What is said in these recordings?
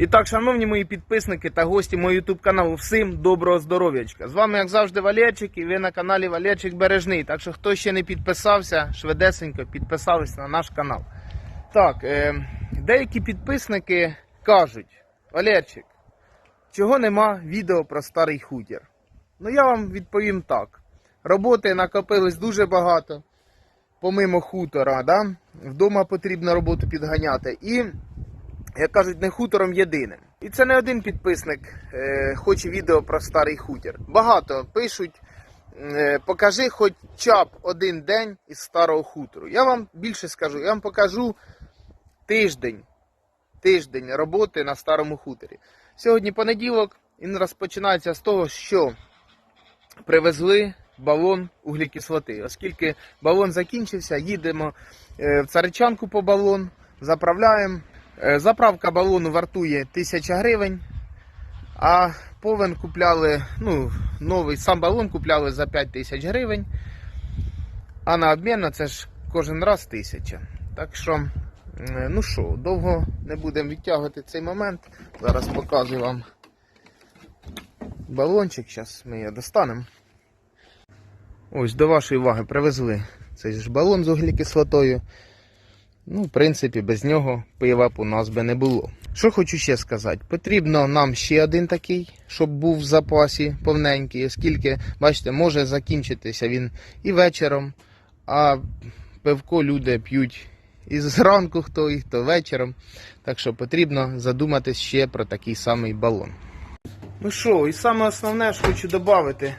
І так, шановні мої підписники та гості мого YouTube каналу, всім доброго здоров'ячка. З вами, як завжди, Валерчик, і ви на каналі Валерчик Бережний. Так що, хто ще не підписався, швидесенько підписались на наш канал. Так, е, деякі підписники кажуть: Валерчик, чого нема відео про старий хутір? Ну я вам відповім так. Роботи накопилось дуже багато, помимо хутора, да? вдома потрібно роботу підганяти. І як кажуть, не хутором єдиним. І це не один підписник е, хоче відео про старий хутір. Багато пишуть, е, покажи хоча б один день із старого хутору. Я вам більше скажу, я вам покажу тиждень, тиждень роботи на старому хуторі. Сьогодні понеділок, він розпочинається з того, що привезли балон углекислоти. Оскільки балон закінчився, їдемо е, в царичанку по балон, заправляємо. Е, Заправка балону вартує 1000 гривень, а повен купляли, ну, новий сам балон купляли за 5000 гривень, а на обмінно це ж кожен раз 1000. Так що, е, ну що, довго не будемо відтягувати цей момент. Зараз показую вам балончик, зараз ми його достанемо. Ось до вашої уваги привезли цей ж балон з углекислотою. Ну, в принципі, без нього пива б у нас би не було. Що хочу ще сказати, потрібно нам ще один такий, щоб був в запасі повненький, оскільки, бачите, може закінчитися він і вечором, а пивко люди п'ють і зранку хто, і хто вечором. Так що потрібно задуматись ще про такий самий балон. Ну що, і саме основне, що хочу додати.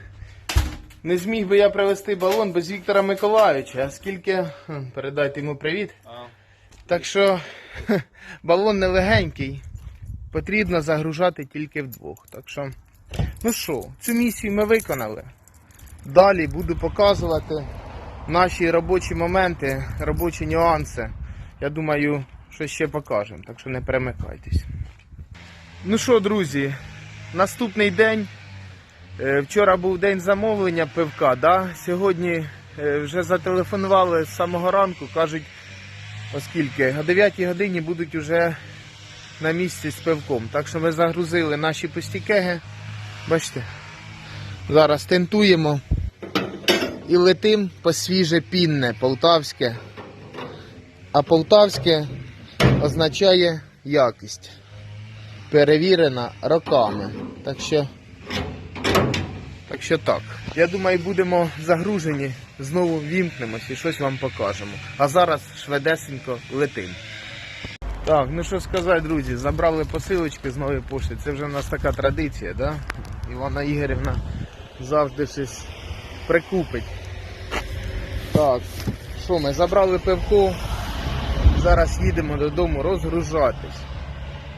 Не зміг би я привезти балон без Віктора Миколаївича, оскільки передайте йому привіт. Так що балон нелегенький, потрібно загружати тільки вдвох. Так що, ну що, цю місію ми виконали. Далі буду показувати наші робочі моменти, робочі нюанси. Я думаю, що ще покажемо, так що не перемикайтесь. Ну що, друзі, наступний день. Е, Вчора був день замовлення пивка. Да? Сьогодні е, вже зателефонували з самого ранку, кажуть, оскільки о 9 годині будуть вже на місці з пивком. Так що ми загрузили наші пустікеги. Бачите, зараз тентуємо і летим по свіже пінне полтавське. А полтавське означає якість. Перевірена роками. Так що. Так що так. Я думаю, будемо загружені, знову вімкнемось і щось вам покажемо. А зараз швидесенько летим. Так, ну що сказати, друзі, забрали посилочки з нової пошти. Це вже в нас така традиція, да? Івана Ігорівна завжди щось прикупить. Так, що ми забрали пивко. Зараз їдемо додому розгружатись.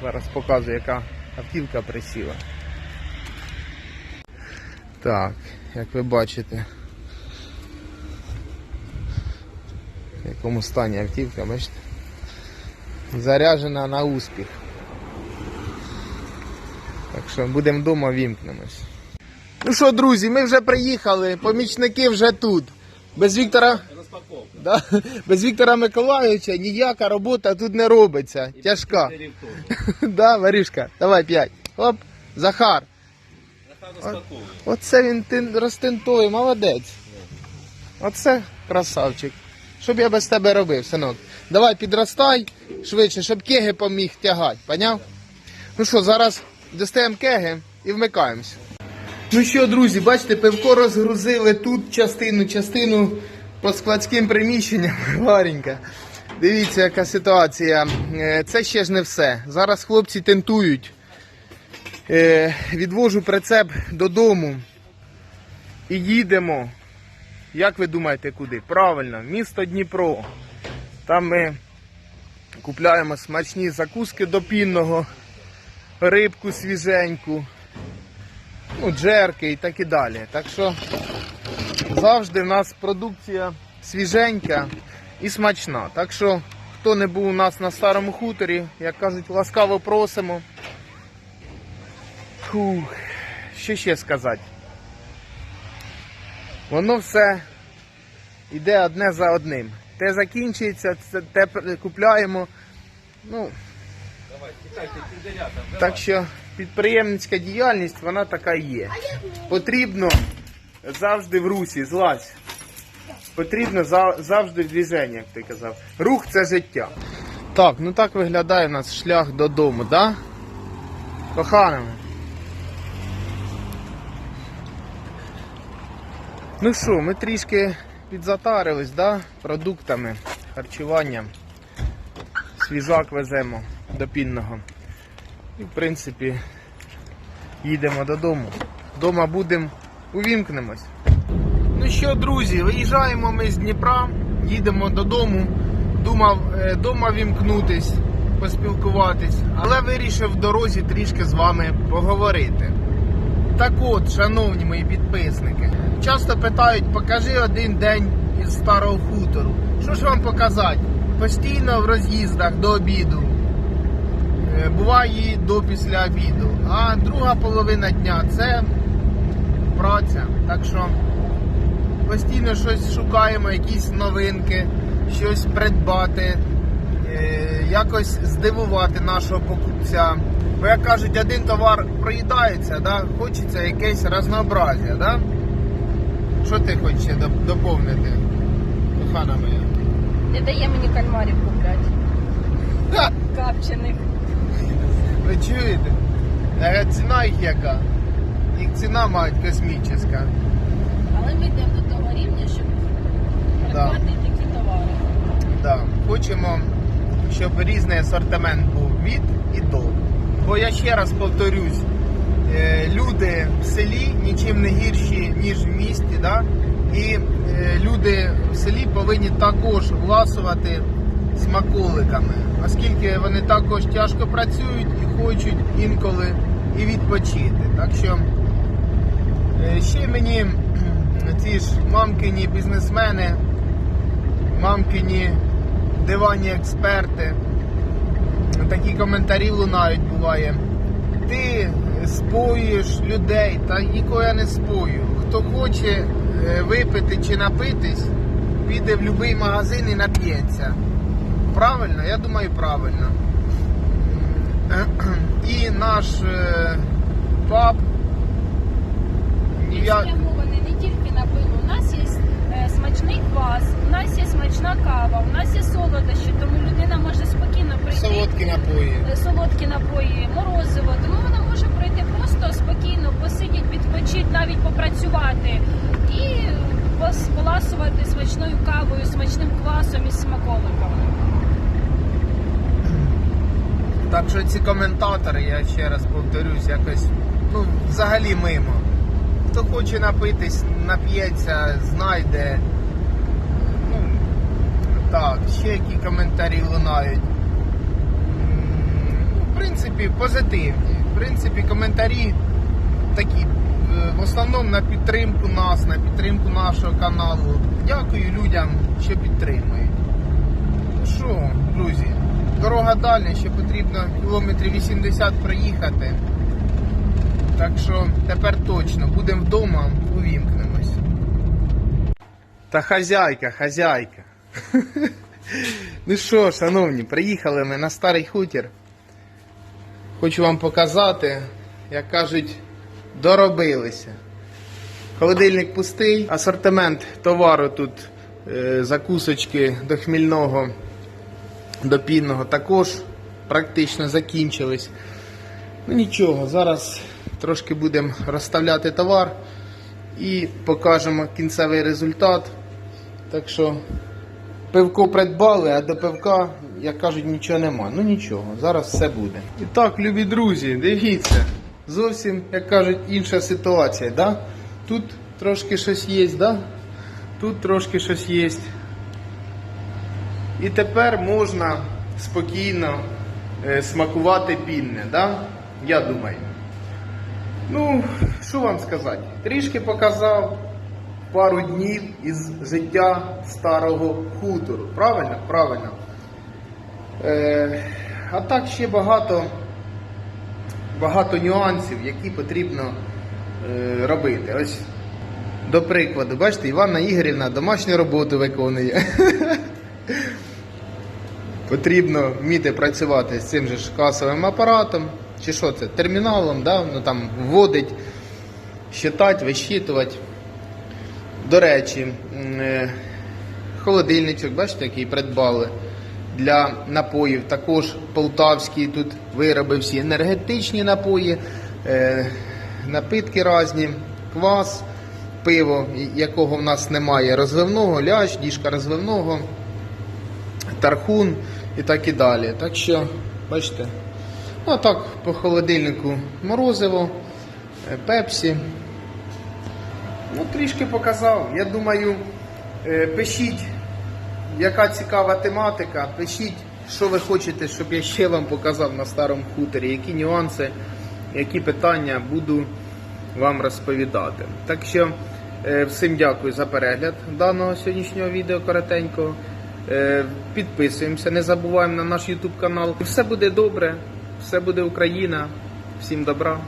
Зараз показую, яка автівка присіла. Так, як ви бачите, в якому стані автівка, бачите? Заряджена на успіх. Так що будемо вдома вімкнемось. Ну що, друзі, ми вже приїхали, помічники вже тут. Без Віктора. Да? Без Віктора Миколайовича ніяка робота тут не робиться. Тяжка. да, Варюшка, давай п'ять. Оп, Захар. Оце він тин- розтинтує, молодець. Оце красавчик. Що б я без тебе робив, синок? Давай підростай швидше, щоб кеги поміг тягати, поняв? Ну що, зараз достаємо кеги і вмикаємося. Ну що, друзі, бачите, пивко розгрузили тут частину, частину по складським приміщенням. Варенька. Дивіться, яка ситуація. Е, Це ще ж не все. Зараз хлопці тентують. Е, Відвожу прицеп додому і їдемо. Як ви думаєте, куди? Правильно, місто Дніпро. Там ми купляємо смачні закуски до пінного, рибку свіженьку, ну, джерки і так і далі. Так що завжди в нас продукція свіженька і смачна. Так що, хто не був у нас на старому хуторі, як кажуть, ласкаво просимо. Фух, що ще сказати? Воно все йде одне за одним. Те закінчується, те купляємо. Ну, Так що підприємницька діяльність, вона така є. Потрібно завжди в русі, злазь. Потрібно за- завжди в движенні, як ти казав. Рух це життя. Так, ну так виглядає у нас шлях додому, да? Коханими. Ну що, ми трішки підзатарились, да? Продуктами, харчуванням. Свіжак веземо до пінного. І в принципі їдемо додому. Дома будемо, увімкнемось. Ну що, друзі, виїжджаємо ми з Дніпра, їдемо додому. Думав е, дома вімкнутись, поспілкуватись, але вирішив в дорозі трішки з вами поговорити. Так от, шановні мої підписники, часто питають, покажи один день із старого хутору. Що ж вам показати? Постійно в роз'їздах до обіду. Е, Буває до після обіду. А друга половина дня це праця. Так що постійно щось шукаємо, якісь новинки, щось придбати, е, якось здивувати нашого покупця. Бо як кажуть, один товар проїдається, да? хочеться якесь разнообразія. Да? Що ти хочеш доп- доповнити, кохана моя? Не дає мені кальмарів купляти. Капчених. Ви чуєте? Е, Ціна їх яка? Їх ціна мають космічна. Але ми йдемо до того рівня, щоб придбати такі товари. Да. Хочемо, щоб різний асортимент був від і до. Бо я ще раз повторюсь, е, люди в селі нічим не гірші, ніж в місті. Да? І е, люди в селі повинні також ласувати смаколиками, оскільки вони також тяжко працюють і хочуть інколи і відпочити. Так що е, ще мені ці ж мамкині бізнесмени, мамкині дивані експерти. Такі коментарі лунають буває. Ти споюєш людей, та нікого я не спою. Хто хоче е, випити чи напитись, піде в будь-який магазин і нап'ється. Правильно? Я думаю, правильно. І наш е, пап. Я... спрямований не тільки на пиво. У нас є е, смачний квас, у нас є смачна кава, у нас є солодощі, тому людина може спокійно прийти. Солодкі напої. е, солодкі напої, морозиво. Тому вона може прийти просто спокійно, посидіти, відпочити, навіть попрацювати і поласувати смачною кавою, смачним квасом із смаколиками. Так що ці коментатори, я ще раз повторюсь, якось ну, взагалі мимо. Хто хоче напитись, нап'ється, знайде. Так, ще які коментарі лунають. Ну, В принципі, позитивні. В принципі, коментарі такі. е, В основному на підтримку нас, на підтримку нашого каналу. Дякую людям, що підтримують. Ну що, друзі, дорога дальня, ще потрібно кілометрів 80 проїхати. Так що тепер точно будемо вдома, увімкнемось. Та хазяйка, хазяйка. ну що, шановні, приїхали ми на старий хутір. Хочу вам показати, як кажуть, доробилися. Холодильник пустий, асортимент товару тут, е, закусочки до хмільного, до пінного також практично закінчились. Ну нічого, зараз трошки будемо розставляти товар і покажемо кінцевий результат. Так що пивко придбали, а до пивка, як кажуть, нічого нема. Ну нічого, зараз все буде. І так, любі друзі, дивіться, зовсім, як кажуть, інша ситуація. Да? Тут трошки щось є, да? тут трошки щось є. І тепер можна спокійно е, смакувати пінне, да? я думаю. Ну, що вам сказати? Трішки показав пару днів із життя старого хутору. Правильно? Правильно. Е, а так ще багато, багато нюансів, які потрібно е, робити. Ось, до прикладу, бачите, Іванна Ігорівна домашню роботу виконує. Потрібно вміти працювати з цим же ж касовим апаратом, чи що це, терміналом, да? ну, там вводить, считати, висчитувати. До речі, е, холодильничок, бачите, який придбали для напоїв. Також полтавські тут вироби всі енергетичні напої, е, напитки різні, квас, пиво, якого в нас немає, розливного, лящ, діжка розливного, тархун і так і далі. Так що, бачите, ну так по холодильнику морозиво, е, пепсі. Ну, трішки показав. Я думаю, е, пишіть, яка цікава тематика. Пишіть, що ви хочете, щоб я ще вам показав на старому хуторі, які нюанси, які питання буду вам розповідати. Так що е, всім дякую за перегляд даного сьогоднішнього відео коротенького. Е, Підписуємося, не забуваємо на наш YouTube канал. Все буде добре, все буде Україна. Всім добра.